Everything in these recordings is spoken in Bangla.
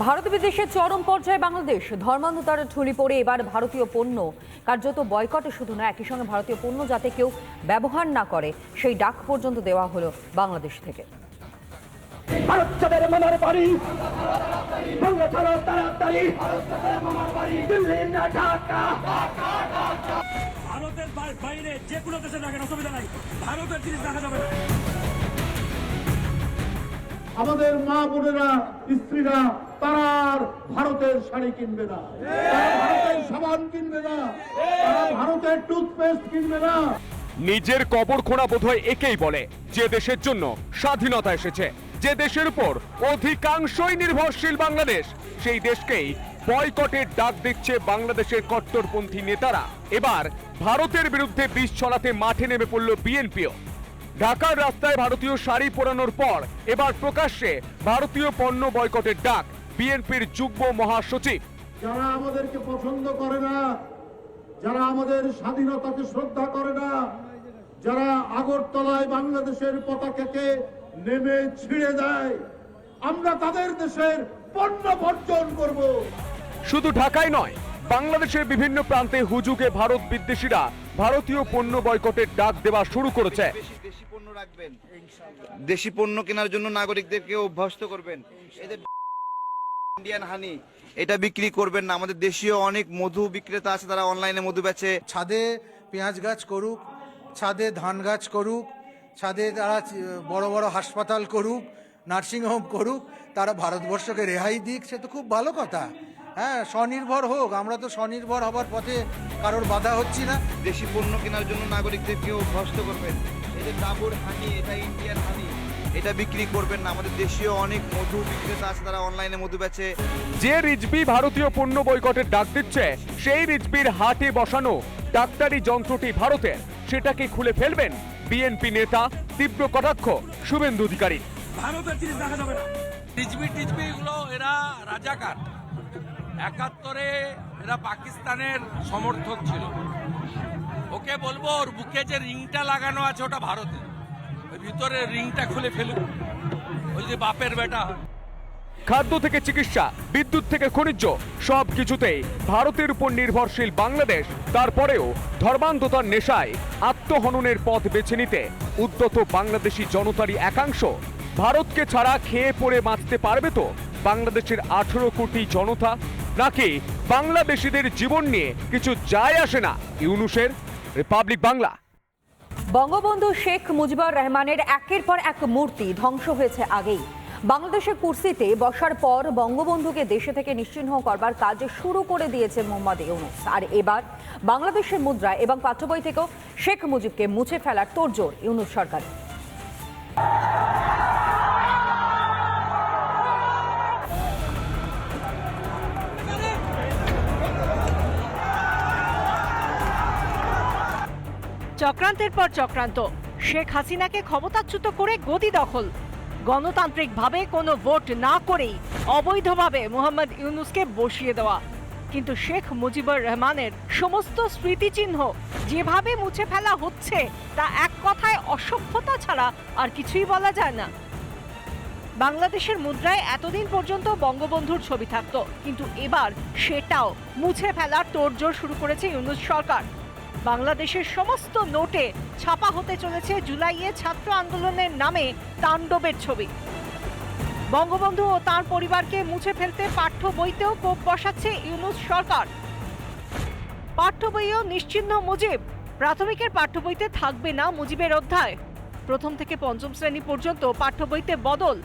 ভারত বিদেশে চরম পর্যায়ে বাংলাদেশ ধর্মান্ধতার ঠুলি পড়ে এবার ভারতীয় পণ্য। কার্যত বয়কটে শুধু না একই সঙ্গে ভারতীয় পণ্য যাতে কেউ ব্যবহার না করে সেই ডাক পর্যন্ত দেওয়া হলো বাংলাদেশ থেকে। ভারতের বাইরে যে কোনো দেশে অসুবিধা নাই। ভারতের জিনিস রাখা যাবে না। আমাদের মা বোনেরা, স্ত্রীরা, তারা ভারতের শাড়ি কিনবে না। ভারতের সাবান কিনবে না। তারা ভারতের টুথপেস্ট কিনবে না। নিজের কবর খোঁড়া বোধহয় একেই বলে, যে দেশের জন্য স্বাধীনতা এসেছে। যে দেশের উপর অধিকাংশই নির্ভরশীল বাংলাদেশ, সেই দেশকেই বয়কটের ডাক দিচ্ছে বাংলাদেশের কট্টরপন্থী নেতারা। এবার ভারতের বিরুদ্ধে বিষ ছড়াতে মাঠে নেমে পড়ল বিএনপিও। ঢাকার রাস্তায় ভারতীয় শাড়ি পরানোর পর এবার প্রকাশ্যে ভারতীয় পণ্য বয়কটের ডাক বিএনপির যুগ্ম মহাসচিব। যারা আমাদেরকে পছন্দ করে না যারা আমাদের স্বাধীনতাকে শ্রদ্ধা করে না যারা আগরতলায় বাংলাদেশের পতাকাকে নেমে ছিঁড়ে দেয় আমরা তাদের দেশের পণ্য বর্জন করব। শুধু ঢাকায় নয় বাংলাদেশের বিভিন্ন প্রান্তে হুজুগে ভারত বিদ্বেষীরা ভারতীয় পণ্য বয়কটের ডাক দেওয়া শুরু করেছে। রাখবেন। দেশি পণ্য কেনার জন্য নাগরিকদেরকে অভ্যস্ত করবেন। এদের ইন্ডিয়ান হানি এটা বিক্রি করবেন না। আমাদের দেশীয় অনেক মধু বিক্রেতা আছে তারা অনলাইনে মধু বেচে। ছাদে পেঁয়াজ গাছ করুক ছাদে ধান গাছ করুক ছাদে তারা বড় বড় হাসপাতাল করুক নার্সিংহোম করুক তারা ভারতবর্ষকে রেহাই দিক সে তো খুব ভালো কথা। হ্যাঁ স্বনির্ভর হোক আমরা তো স্বনির্ভর হবার পথে কারোর বাধা হচ্ছি না। দেশি পণ্য কেনার জন্য নাগরিকদেরকে অভ্যস্ত করবেন। এই যে ডাবর হানি এটা ইন্ডিয়ান হানি এটা বিক্রি করবেন না। আমাদের দেশীয় অনেক মধু বিক্রেতা আছে তারা অনলাইনে মধু বেচে। যে রিজবি ভারতীয় পণ্য বয়কটের ডাক দিচ্ছে সেই রিজবির হাটে বসানো ডাক্তারি যন্ত্রটি ভারতের। সেটাকে খুলে ফেলবেন বিএনপি নেতা তীব্র কটাক্ষ শুভেন্দু অধিকারী। ভারতের জিনিস রাখা যাবে না। টিচবি টিচবি এগুলো এরা রাজাকার। একাত্তরে এরা পাকিস্তানের সমর্থক ছিল। ওকে বলব, ওর বুকে যে রিংটা লাগানো আছে ওটা ভারতের ভিতরে রিংটা খুলে ফেলুক। ওই যে বাপের বেটা। খাদ্য থেকে চিকিৎসা, বিদ্যুৎ থেকে খনিজ, সব কিছুতেই ভারতের উপর নির্ভরশীল বাংলাদেশ। তারপরেও ধর্মান্ধতার নেশায় আত্মহননের পথ বেছে নিতে উদ্যত বাংলাদেশি জনতারই একাংশ ভারতকে ছাড়া খেয়ে পড়ে বাঁচতে পারবে তো বাংলাদেশের আঠেরো কোটি জনতা? নাকি বাংলাদেশিদের জীবন নিয়ে কিছু যায় আসে না ইউনুসের? রিপাবলিক বাংলা বঙ্গবন্ধু শেখ মুজিবুর রহমানের একের পর এক মূর্তি ধ্বংস হয়েছে আগেই। বাংলাদেশের কুর্সিতে বসার পর বঙ্গবন্ধুকে দেশে থেকে নিশ্চিহ্ন করবার কাজ শুরু করে দিয়েছে মোহাম্মদ ইউনুস। আর এবার বাংলাদেশের মুদ্রা এবং পাঠ্যবই থেকেও শেখ মুজিবকে মুছে ফেলার তোড়জোড় ইউনুস সরকার চক্রান্তের পর চক্রান্ত। শেখ হাসিনাকে ক্ষমতাচ্যুত করে গদি দখল। গণতান্ত্রিকভাবে কোনো ভোট না করেই অবৈধভাবে মোহাম্মদ ইউনুসকে বসিয়ে দেওয়া। কিন্তু শেখ মুজিবুর রহমানের সমস্ত স্মৃতিচিহ্ন যেভাবে মুছে ফেলা হচ্ছে, তা এক কথায় অসভ্যতা ছাড়া আর কিছুই বলা যায় না। বাংলাদেশের মুদ্রায় এতদিন পর্যন্ত বঙ্গবন্ধুর ছবি থাকত, কিন্তু এবার সেটাও মুছে ফেলার তোড়জোড় শুরু করেছে ইউনুস সরকার। বাংলাদেশের সমস্ত নোটে ছাপা হতে চলেছে জুলাইয়ে ছাত্র আন্দোলনের নামে তাণ্ডবের ছবি। বঙ্গবন্ধু ও তার পরিবারকে মুছে ফেলতে পাঠ্য বইতেও কোপ বসাচ্ছে ইউনুস সরকার। পাঠ্য বইও নিশ্চিহ্ন মুজিব। প্রাথমিকের পাঠ্য বইতে থাকবে না মুজিবের অধ্যায়। প্রথম থেকে পঞ্চম শ্রেণি পর্যন্ত পাঠ্য বইতে বদল।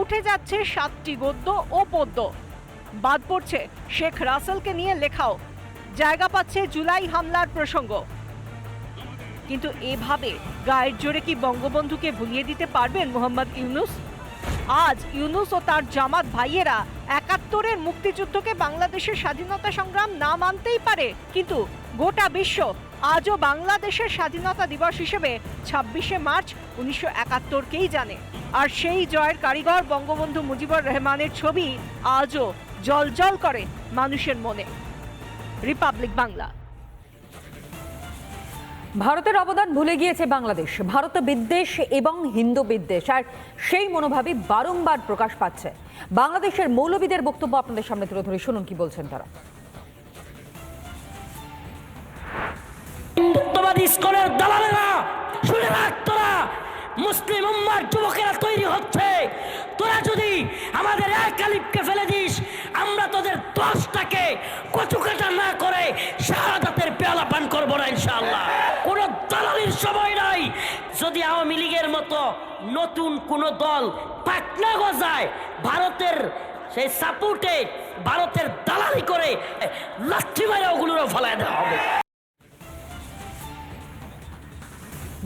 উঠে যাচ্ছে সাতটি গদ্য ও পদ্য। বাদ পড়ছে শেখ রাসেলকে নিয়ে লেখাও। জায়গা পাচ্ছে জুলাই হামলার প্রসঙ্গ। কিন্তু এভাবে গায়ের জোরে কি বঙ্গবন্ধুকে ভুলিয়ে দিতে পারবেন মোহাম্মদ ইউনুস? আজ ইউনুস ও তার জামাত ভাইয়েরা একাত্তরের মুক্তিযুদ্ধকে বাংলাদেশের স্বাধীনতা সংগ্রাম না মানতেই পারে। কিন্তু গোটা বিশ্ব আজও বাংলাদেশের স্বাধীনতা দিবস হিসেবে ছাব্বিশে মার্চ উনিশশো একাত্তরকেই জানে। আর সেই জয়ের কারিগর বঙ্গবন্ধু মুজিবুর রহমানের ছবি আজও জলজল করে মানুষের মনে। রিপাবলিক বাংলা ভারতের অবদান ভুলে গিয়েছে বাংলাদেশ। ভারত বিদ্বেষ এবং হিন্দু বিদ্বেষ আর সেই মনোভাবই বারংবার প্রকাশ পাচ্ছে। বাংলাদেশের মৌলবীদের বক্তব্য আপনাদের সামনে তুলে ধরে শুনুন কি বলছেন তারা। হিন্দুত্ববাদী ইস্কনের দালালেরা শুনে রাখ তোরা মুসলিম উম্মার যুবকেরা তৈরি হচ্ছে। তোরা যদি আমাদের এক আলিফকে ফেলে দিস আমরা তোদের দশটাকে কচুকাটা না করে শাহাদাতের পেয়ালা পান করব না, ইনশাআল্লাহ। কোনো দালালির সময় নাই। যদি আওয়ামী লীগের মতো নতুন কোনো দল পাটনা গজায়, ভারতের সেই সাপোর্টে ভারতের দালালি করে লাঠি মারা ওগুলোরও ফলায় দেওয়া হবে।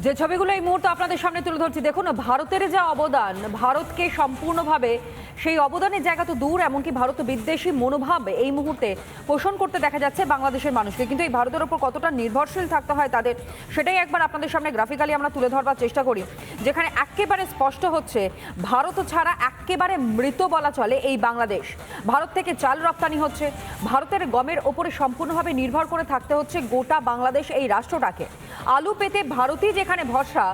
যে ছবিগুলো এই মুহূর্তে আপনাদের সামনে তুলে ধরছি, দেখুন, ভারতের যা অবদান, ভারতকে সম্পূর্ণভাবে সেই অবদানের জায়গা তো দূর, এমনকি ভারত বিদ্বেষী মনোভাব এই মুহূর্তে পোষণ করতে দেখা যাচ্ছে বাংলাদেশের মানুষকে। কিন্তু এই ভারতের ওপর কতটা নির্ভরশীল থাকতে হয় তাদের, সেটাই একবার আপনাদের সামনে গ্রাফিক্যালি আমরা তুলে ধরবার চেষ্টা করি। যেখানে একেবারে স্পষ্ট হচ্ছে, ভারত ছাড়া একেবারে মৃত বলা চলে এই বাংলাদেশ। ভারত থেকে চাল রপ্তানি হচ্ছে, ভারতের গমের ওপরে সম্পূর্ণভাবে নির্ভর করে থাকতে হচ্ছে গোটা বাংলাদেশ এই রাষ্ট্রটাকে। আলু পেতে ভারতই যেখানে ভরসা,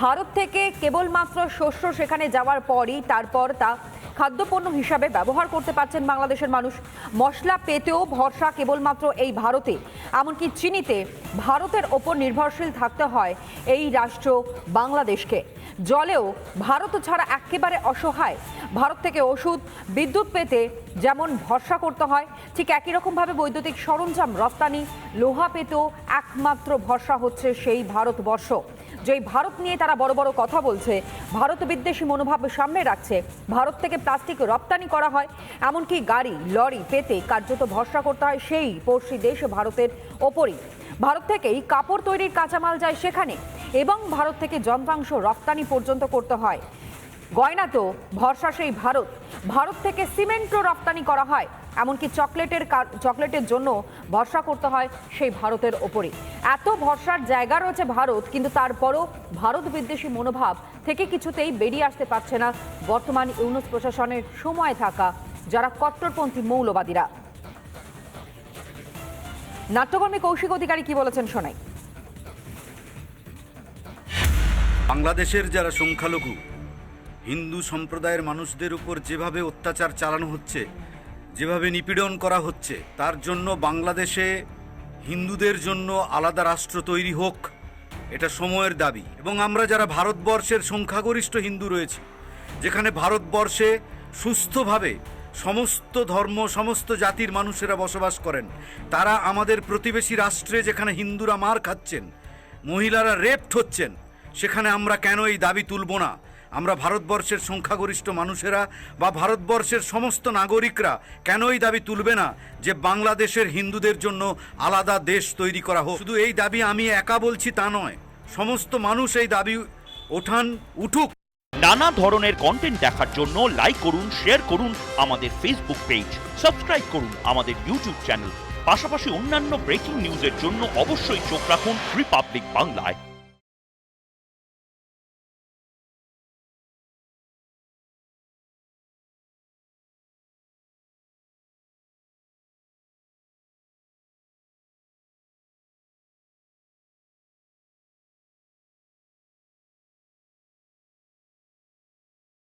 ভারত থেকে কেবলমাত্র শস্য সেখানে যাওয়ার পরই তারপর তা খাদ্যপণ্য হিসাবে ব্যবহার করতে পারছেন বাংলাদেশের মানুষ। মশলা পেতেও ভরসা কেবলমাত্র এই ভারতে, এমনকি চিনিতে। ভারতের ওপর নির্ভরশীল থাকতে হয় এই রাষ্ট্র বাংলাদেশকে। জলেও ভারত ছাড়া একেবারে অসহায়। ভারত থেকে ওষুধ, বিদ্যুৎ পেতে যেমন ভরসা করতে হয়, ঠিক একই রকমভাবে বৈদ্যুতিক সরঞ্জাম, রপ্তানি, লোহা পেতেও একমাত্র ভরসা হচ্ছে সেই ভারতবর্ষ। যেই ভারত নিয়ে তারা বড় বড় কথা বলছে, ভারত বিদ্বেষী মনোভাব সামনে রাখছে, ভারত থেকে প্লাস্টিক রপ্তানি করা হয়, এমনকি গাড়ি, লরি পেতে কার্যত ভরসা করতে হয় সেই পড়শি দেশ ভারতের ওপরই। ভারত থেকেই কাপড় তৈরির কাঁচামাল যায় সেখানে। এবং ভারত থেকে যন্ত্রাংশ রপ্তানি পর্যন্ত করতে হয়। গয়না তো ভরসা সেই ভারত। ভারত থেকে সিমেন্টও রপ্তানি করা হয়। এমনকি চকলেটের চকলেটের জন্য ভরসা করতে হয় সেই ভারতের ওপরে এত ভরসার জায়গা রয়েছে ভারত, কিন্তু তারপরও ভারত বিদ্বেষী মনোভাব থেকে কিছুতেই বেরিয়ে আসতে পারছে না বর্তমান ইউনুস প্রশাসনের সময় থাকা যারা কট্টরপন্থী মৌলবাদীরা। নাট্যকর্মী কৌশিক অধিকারী কি বলেছেন শোনাই। বাংলাদেশের যারা সংখ্যালঘু, হিন্দু সম্প্রদায়ের মানুষদের উপর যেভাবে অত্যাচার চালানো হচ্ছে, যেভাবে নিপীড়ন করা হচ্ছে, তার জন্য বাংলাদেশে হিন্দুদের জন্য আলাদা রাষ্ট্র তৈরি হোক, এটা সময়ের দাবি। এবং আমরা যারা ভারতবর্ষের সংখ্যাগরিষ্ঠ হিন্দু রয়েছি, যেখানে ভারতবর্ষে সুস্থভাবে সমস্ত ধর্ম, সমস্ত জাতির মানুষেরা বসবাস করেন, তারা আমাদের প্রতিবেশী রাষ্ট্রে যেখানে হিন্দুরা মার খাচ্ছেন, মহিলারা রেপড হচ্ছেন সেখানে আমরা কেন এই দাবি তুলব না? আমরা ভারতবর্ষের সংখ্যাগরিষ্ঠ মানুষেরা বা ভারতবর্ষের সমস্ত নাগরিকরা কেন এই দাবি তুলবে না যে বাংলাদেশের হিন্দুদের জন্য আলাদা দেশ তৈরি করা হোক? শুধু এই দাবি আমি একা বলছি তা নয়, সমস্ত মানুষ এই দাবি ওঠান উঠুক। নানা ধরনের কন্টেন্ট দেখার জন্য লাইক করুন শেয়ার করুন আমাদের ফেসবুক পেজ সাবস্ক্রাইব করুন আমাদের ইউটিউব চ্যানেল পাশাপাশি অন্যান্য ব্রেকিং নিউজের জন্য অবশ্যই চোখ রাখুন রিপাবলিক বাংলায়